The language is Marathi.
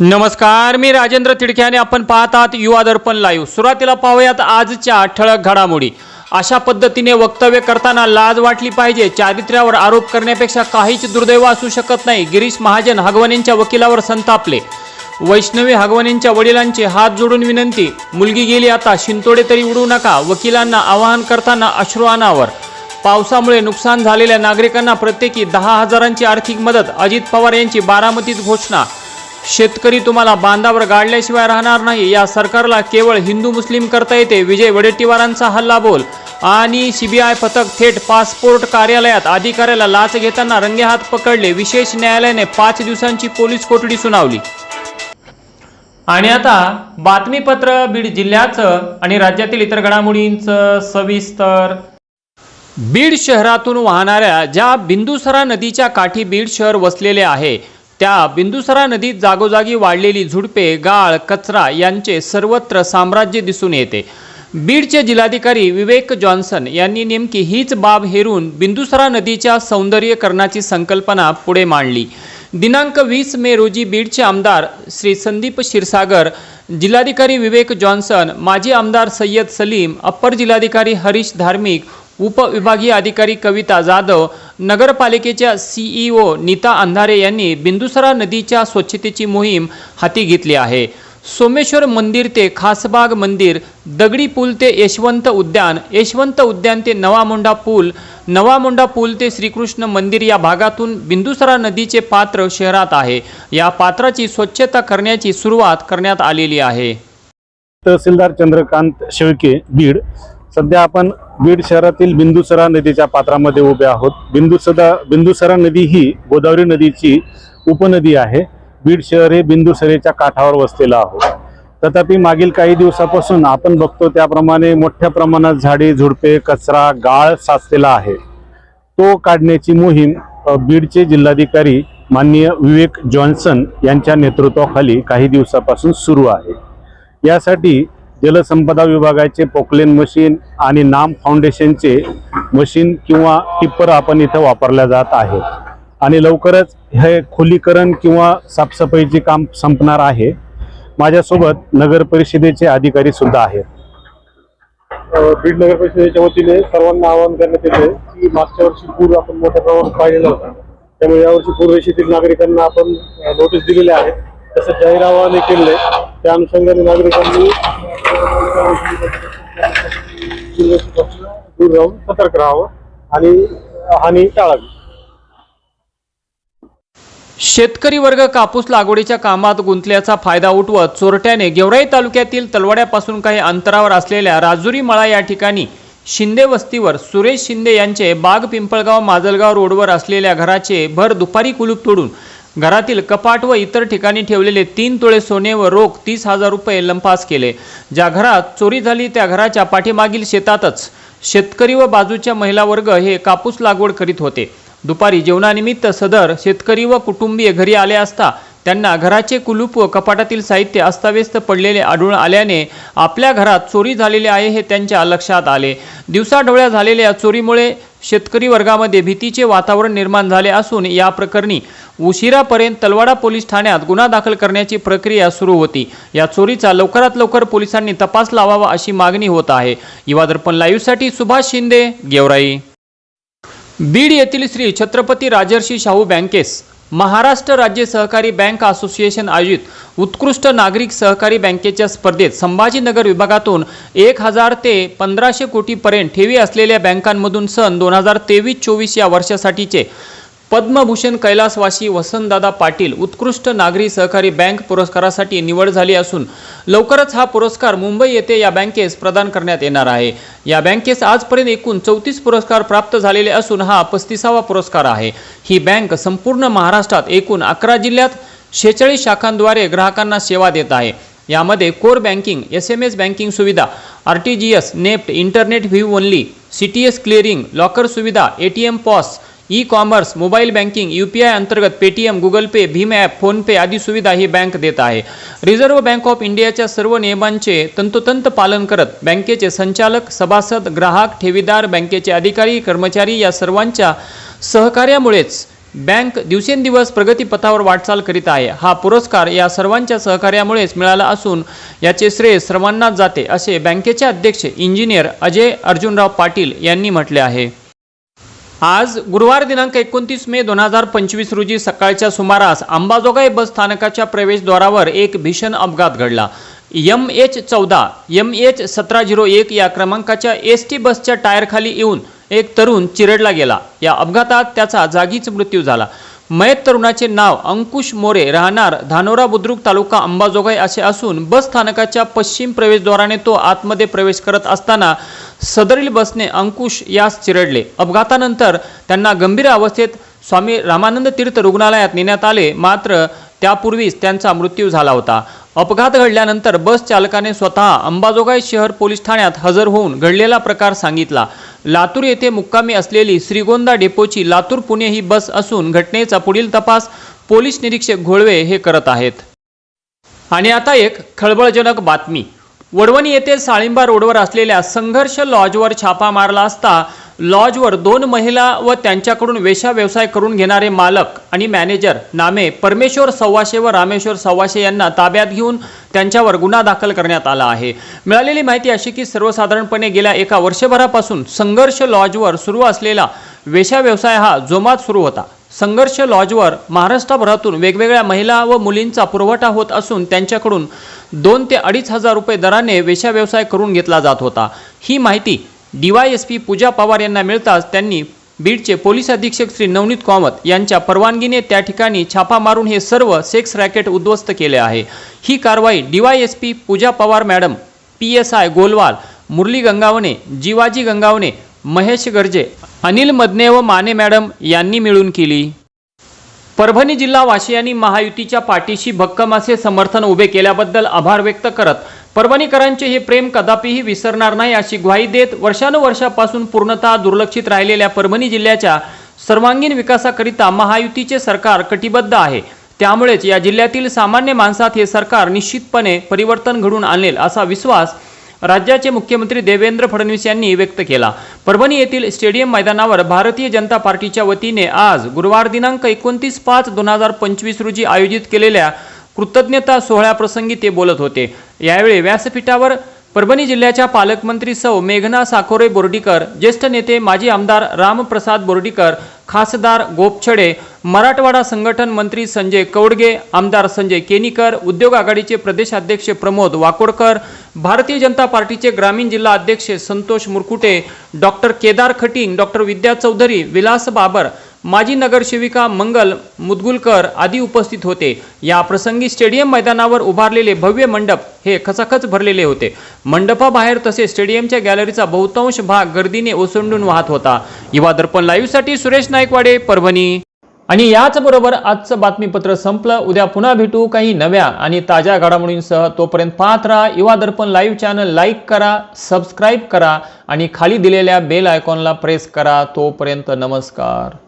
नमस्कार मी राजेंद्र तिडके आणि आपण पाहतात आहात युवा दर्पण लाईव्ह सुरुवातीला पाहूयात आजच्या ठळक घडामोडी. अशा पद्धतीने वक्तव्य करताना लाज वाटली पाहिजे चारित्र्यावर आरोप करण्यापेक्षा काहीच दुर्दैव असू शकत नाही गिरीश महाजन हगवणेंच्या वकिलावर संतापले. वैष्णवी हगवणेंच्या वडिलांचे हात जोडून विनंती मुलगी गेली आता शिंतोडे तरी उडू नका वकिलांना आवाहन करताना अश्रू अनावर. पावसामुळे नुकसान झालेल्या नागरिकांना प्रत्येकी दहा हजारांची आर्थिक मदत अजित पवार यांची बारामतीत घोषणा. शेतकरी तुम्हाला बांधावर गाडल्याशिवाय राहणार नाही. या सरकारला केवळ हिंदू मुस्लिम करता येते. विजय वडेट्टीवारांचा हल्ला बोल. आणि सीबीआय पथक थेट पासपोर्ट कार्यालयात अधिकाऱ्याला लाच घेताना रंगेहात पकडले. विशेष न्यायालयाने पाच दिवसांची पोलीस कोठडी सुनावली. आणि आता बातमीपत्र बीड जिल्ह्याचं आणि राज्यातील इतर घडामोडींचं सविस्तर बीड शहरातून वाहणाऱ्या ज्या बिंदुसरा नदीच्या काठी बीड शहर वसलेले आहे त्या बिंदुसरा नदीत जागोजागी वाढलेली झुडपे गाळ कचरा यांचे सर्वत्र साम्राज्य दिसून येते. बीडचे जिल्हाधिकारी विवेक जॉन्सन यांनी नेमकी हीच बाब हेरून बिंदुसरा नदीच्या सौंदर्यकरणाची संकल्पना पुढे मांडली. दिनांक वीस मे रोजी बीडचे आमदार श्री संदीप क्षीरसागर जिल्हाधिकारी विवेक जॉन्सन माजी आमदार सय्यद सलीम अप्पर जिल्हाधिकारी हरीश धार्मिक उपविभागीय अधिकारी कविता जाधव नगरपालिकेच्या सीईओ नीता अंधारे यांनी बिंदुसरा नदीच्या स्वच्छतेची मोहीम हाती घेतली आहे. सोमेश्वर मंदिर ते खासबाग मंदिर दगडी पूल ते यशवंत उद्यान यशवंत उद्यान ते नवामोंडा पूल नवामोंडा पूल ते श्रीकृष्ण मंदिर या भागातून बिंदुसरा नदीचे पात्र शहरात आहे. या पात्राची स्वच्छता करण्याची सुरुवात करण्यात आलेली आहे. तहसीलदार चंद्रकांत शेळके बीड सध्या आपण बीड शहरातील बिंदुसरा नदीच्या पात्रामध्ये उभे आहोत. बिंदुसरा बिंदुसरा नदी ही गोदावरी नदीची उपनदी आहे. बीड शहर हे बिंदुसरेच्या काठावर वसलेलं आहोत तथापि मागील काही दिवसापासून आपण बघतो त्याप्रमाणे मोठ्या प्रमाणात झाडे झुडपे कचरा गाळ साचलेला आहे. तो काढण्याची मोहीम बीडचे जिल्हाधिकारी माननीय विवेक जॉन्सन यांच्या नेतृत्वाखाली काही दिवसापासून सुरू आहे. यासाठी जलसंपदा विभागाचे पोकलेन मशीन आणि नाम फाउंडेशनचे मशीन किंवा टिप्पर आपण इथं वापरल्या जात आहे. आणि लवकरच हे खोलीकरण किंवा साफसफाईचे काम संपणार आहे. माझ्यासोबत नगर परिषदेचे अधिकारी सुद्धा आहेत. बीड नगर परिषदेच्या वतीने सर्वांना आवाहन करण्यात येते की मागच्या वर्षी पूर आपण मोठ्या प्रमाणात पाहिलेला होता. त्यामुळे यावर्षी पूर नागरिकांना आपण नोटीस दिलेल्या आहेत. तसं जाहीर आवाहन केले त्या अनुषंगाने नागरिकांनी दूर राहून सतर्क राहावं आणि हानी टाळावी शेतकरी वर्ग कापूस लागवडीच्या कामात गुंतल्याचा फायदा उठवत चोरट्याने गेवराई तालुक्यातील तलवाड्यापासून काही अंतरावर असलेल्या राजुरी मळा या ठिकाणी शिंदे वस्तीवर सुरेश शिंदे यांचे बाग पिंपळगाव माजलगाव रोडवर असलेल्या घराचे भर दुपारी कुलूप तोडून घरातील कपाट व इतर ठिकाणी ठेवलेले तीन तोळे सोने व रोख तीस हजार रुपये लंपास केले. ज्या घरात चोरी झाली त्या घराच्या पाठीमागील शेतातच शेतकरी व बाजूच्या महिला वर्ग हे कापूस लागवड करीत होते. दुपारी जेवणानिमित्त सदर शेतकरी व कुटुंबीय घरी आले असता त्यांना घराचे कुलूप व कपाटातील साहित्य अस्ताव्यस्त पडलेले आढळून आल्याने आपल्या घरात चोरी झालेली आहे हे त्यांच्या लक्षात आले. दिवसाढवळ्या झालेल्या चोरीमुळे शेतकरी वर्गामध्ये भीतीचे वातावरण निर्माण झाले असून या प्रकरणी उशिरापर्यंत तलवाडा पोलीस ठाण्यात गुन्हा दाखल करण्याची प्रक्रिया सुरू होती. या चोरीचा लवकरात लवकर पोलिसांनी तपास लावावा अशी मागणी होत आहे. युवा दर्पण लाईव्हसाठी सुभाष शिंदे गेवराई. बीड येथील श्री छत्रपती राजर्षी शाहू बँकेस महाराष्ट्र राज्य सहकारी बँक असोसिएशन आयोजित उत्कृष्ट नागरिक सहकारी बँकेच्या स्पर्धेत संभाजीनगर विभागातून एक हजार ते पंधराशे कोटीपर्यंत ठेवी असलेल्या बँकांमधून सन दोन हजार तेवीस चोवीस या वर्षासाठीचे पद्मभूषण कैलासवासी वसंतदादा पाटील उत्कृष्ट नागरी सहकारी बँक पुरस्कारासाठी निवड झाली असून लवकरच हा पुरस्कार मुंबई येथे या बँकेस प्रदान करण्यात येणार आहे. या बँकेस आजपर्यंत एकूण चौतीस पुरस्कार प्राप्त झालेले असून हा पस्तीसावा पुरस्कार आहे. ही बँक संपूर्ण महाराष्ट्रात एकूण अकरा जिल्ह्यात शेहेचाळीस शाखांद्वारे ग्राहकांना सेवा देत आहे. यामध्ये core banking S M S banking सुविधा R T G S NEFT internet view only C T S clearing locker सुविधा A T M POS e commerce mobile banking U P I अंतर्गत पेटीएम गुगल पे भीम ॲप फोनपे आदी सुविधा ही बँक देत आहे. रिझर्व्ह बँक ऑफ इंडियाच्या सर्व नियमांचे तंतोतंत पालन करत बँकेचे संचालक सभासद ग्राहक ठेवीदार बँकेचे अधिकारी कर्मचारी या सर्वांच्या सहकार्यामुळेच बँक दिवसेंदिवस प्रगतीपथावर वाटचाल करीत आहे. हा पुरस्कार या सर्वांच्या सहकार्यामुळेच मिळाला असून याचे श्रेय सर्वांनाच जाते असे बँकेचे अध्यक्ष इंजिनियर अजय अर्जुनराव पाटील यांनी म्हटले आहे. आज गुरुवार दिनांक एकोणतीस मे दोन हजार पंचवीस रोजी सकाळच्या सुमारास अंबाजोगाई बस स्थानकाच्या प्रवेशद्वारावर एक भीषण अपघात घडला. एम एच चौदा एम एच सतरा झिरो एक या क्रमांकाच्या एस टी बसच्या टायरखाली येऊन एक तरुण चिरडला गेला. या अपघातात त्याचा जागीच मृत्यू झाला. मयत तरुणाचे नाव अंकुश मोरे राहणार धानोरा बुद्रुक तालुका अंबाजोगाई असे असून बस स्थानकाच्या पश्चिम प्रवेशद्वाराने तो आतमध्ये प्रवेश करत असताना सदरील बसने अंकुश यास चिरडले. अपघातानंतर त्यांना गंभीर अवस्थेत स्वामी रामानंद तीर्थ रुग्णालयात नेण्यात आले. मात्र त्यापूर्वीच त्यांचा मृत्यू झाला होता. अपघात घडल्यानंतर बस चालकाने स्वतः अंबाजोगाई शहर पोलीस ठाण्यात हजर होऊन घडलेला प्रकार सांगितला. लातूर येथे मुक्कामी असलेली श्रीगोंदा डेपोची लातूर पुणे ही बस असून घटनेचा पुढील तपास पोलीस निरीक्षक घोळवे हे करत आहेत. आणि आता एक खळबळजनक बातमी. वडवणी येथे साळिंबा रोडवर असलेल्या संघर्ष लॉजवर छापा मारला असता लॉजवर दोन महिला व त्यांच्याकडून वेशा व्यवसाय करून घेणारे मालक आणि मॅनेजर नामे परमेश्वर सव्वाशे व रामेश्वर सव्वाशे यांना ताब्यात घेऊन त्यांच्यावर गुन्हा दाखल करण्यात आला आहे. मिळालेली माहिती अशी की सर्वसाधारणपणे गेल्या एका वर्षभरापासून संघर्ष लॉजवर सुरू असलेला वेशा व्यवसाय हा जोमात सुरू होता. संघर्ष लॉजवर महाराष्ट्रभरातून वेगवेगळ्या महिला व मुलींचा पुरवठा होत असून त्यांच्याकडून दोन ते अडीच हजार रुपये दराने वेशा व्यवसाय करून घेतला जात होता. ही माहिती डीवायएसपी पूजा पवार यांना मिळताच त्यांनी बीडचे पोलीस अधीक्षक श्री नवनीत कामत यांच्या परवानगीने त्या ठिकाणी छापा मारून हे सर्व सेक्स रॅकेट उद्ध्वस्त केले आहे. ही कारवाई DYSP Pooja Pawar madam P S I Golwal Murali Gangawane Jivaji Gangawane Mahesh Garje Anil Madane व माने मॅडम यांनी मिळून केली. परभणी जिल्हा वाशियांनी महायुतीच्या पाठीशी भक्कम असे समर्थन उभे केल्याबद्दल आभार व्यक्त करत परभणीकरांचे हे प्रेम कदापिही विसरणार नाही अशी ग्वाही देत वर्षानुवर्षापासून पूर्णतः दुर्लक्षित राहिलेल्या परभणी जिल्ह्याच्या सर्वांगीण विकासाकरिता महायुतीचे सरकार कटिबद्ध आहे. त्यामुळेच या जिल्ह्यातील सामान्य माणसात हे सरकार निश्चितपणे परिवर्तन घडून आणेल असा विश्वास राज्याचे मुख्यमंत्री देवेंद्र फडणवीस यांनी व्यक्त केला. परभणी येथील स्टेडियम मैदानावर भारतीय जनता पार्टीच्या वतीने आज गुरुवार दिनांक एकोणतीस पाच दोन हजार पंचवीस रोजी आयोजित केलेल्या कृतज्ञता सोहळ्याप्रसंगी ते बोलत होते. यावेळी व्यासपीठावर परभणी जिल्ह्याच्या पालकमंत्री सौ मेघना साकोरे बोर्डीकर ज्येष्ठ नेते माजी आमदार रामप्रसाद बोर्डीकर खासदार गोपछडे मराठवाडा संघटन मंत्री संजय कौडगे आमदार संजय केनीकर उद्योग आघाडीचे प्रदेशाध्यक्ष प्रमोद वाकोडकर भारतीय जनता पार्टीचे ग्रामीण जिल्हा अध्यक्ष संतोष मुरकुटे डॉक्टर केदार खटिंग डॉक्टर विद्या चौधरी विलास बाबर माजी नगरसेविका मंगल मुदगुलकर आदी उपस्थित होते. या प्रसंगी स्टेडियम मैदानावर उभारलेले भव्य मंडप हे खचाखच भरलेले होते. मंडपाबाहेर तसेच स्टेडियमच्या गॅलरीचा बहुतांश भाग गर्दीने ओसंडून वाहत होता. युवा दर्पण लाईव्हसाठी सुरेश नाईकवाडे परभणी. आणि याच बरोबर आजचं बातमीपत्र संपलं. उद्या पुन्हा भेटू काही नव्या आणि ताज्या घडामोडींसह. तोपर्यंत पाहत राहा Yuva Darpan live channel like करा सबस्क्राईब करा आणि खाली दिलेल्या बेल आयकॉनला प्रेस करा. तोपर्यंत नमस्कार.